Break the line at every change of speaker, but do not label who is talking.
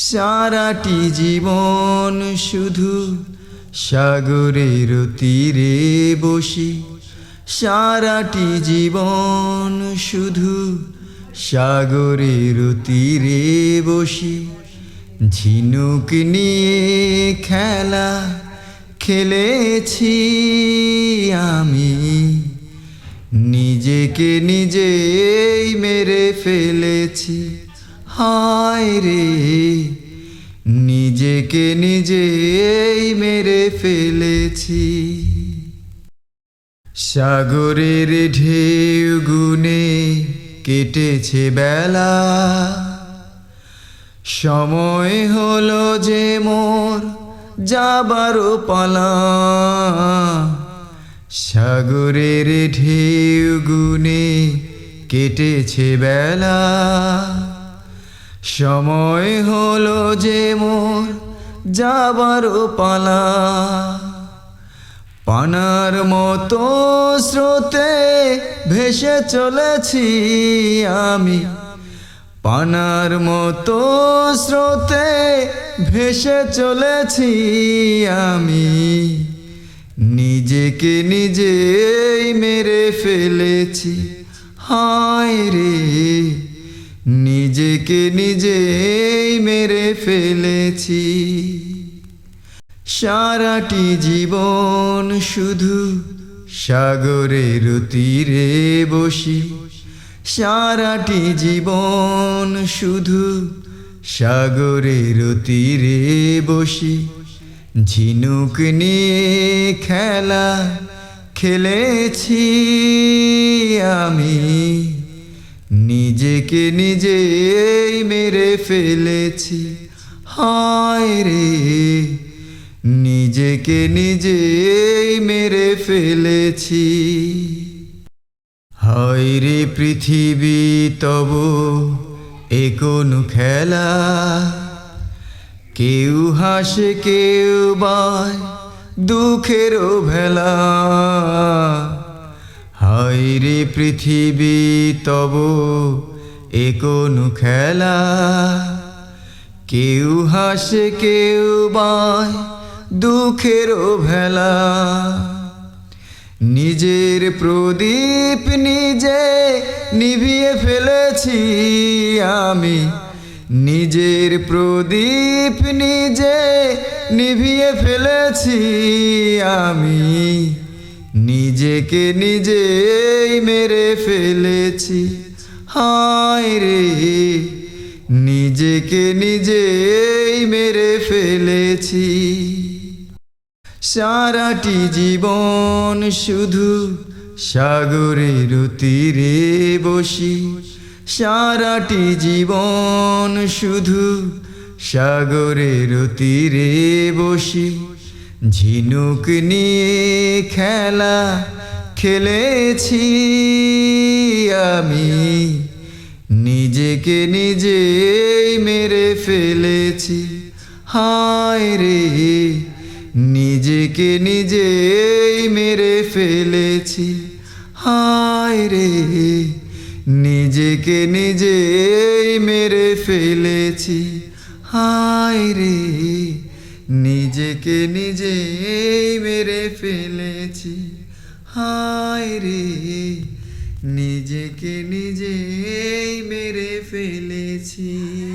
সারাটি জীবন শুধু সাগরের তীরে বসি। সারাটি জীবন শুধু সাগরের তীরে বসি। ঝিনুক নিয়ে খেলা খেলেছি আমি। নিজেকে নিজেই মেরে ফেলেছি। হায় রে। নিজেকে নিজেই মেরে ফেলেছি। সাগরের ঢেউ গুনে কেটেছে বেলা। সময় হলো যে মোর যাবারও পালা। সাগরের ঢেউ গুনে কেটেছে বেলা। সময় হলো যে মোর যাবারও পালা। পানার মতো স্রোতে ভেসে চলেছি আমি। পানার মতো স্রোতে ভেসে চলেছি আমি। নিজেকে নিজেই মেরে ফেলেছি, হায় রে। নিজেকে ফেলেছি। সারাটি জীবন শুধু সাগরের তীরে বসি। সারাটি জীবন শুধু সাগরের তীরে বসি। ঝিনুক নিয়ে খেলা খেলেছি আমি। নিজেকে নিজেই মেরে ফেলেছি। হায় রে, নিজেকে নিজেই মেরে ফেলেছি। হয় রে পৃথিবী, তব এ কোন খেলা? কেউ হাসে, কেউ বায় দুঃখেরও ভেলা। হায় রে পৃথিবী, তব এ কোন খেলা? কেউ হাসে, কেউ বায় দুঃখেরও ভেলা। নিজের প্রদীপ নিজে নিভিয়ে ফেলেছি আমি। নিজের প্রদীপ নিজে নিভিয়ে ফেলেছি আমি। নিজেকে নিজেই মেরে ফেলেছি। হায় রে! নিজেকে নিজেই মেরে ফেলেছি। সারাটি জীবন শুধু সাগরের তীরে বসি। সারাটি জীবন শুধু সাগরের তীরে বসি। ঝিনুক নিয়ে খেলা খেলেছি আমি। নিজেকে ফেলেছি হায় রে, নিজেকে নিজেই মেরে ফেলেছি। হায় রে, নিজেকে নিজেই মেরে ফেলেছি। হায় রে, নিজেকে নিজেই মেরে ফেলেছি। হায় রে, নিজেকে নিজেই মেরে ফেলেছি।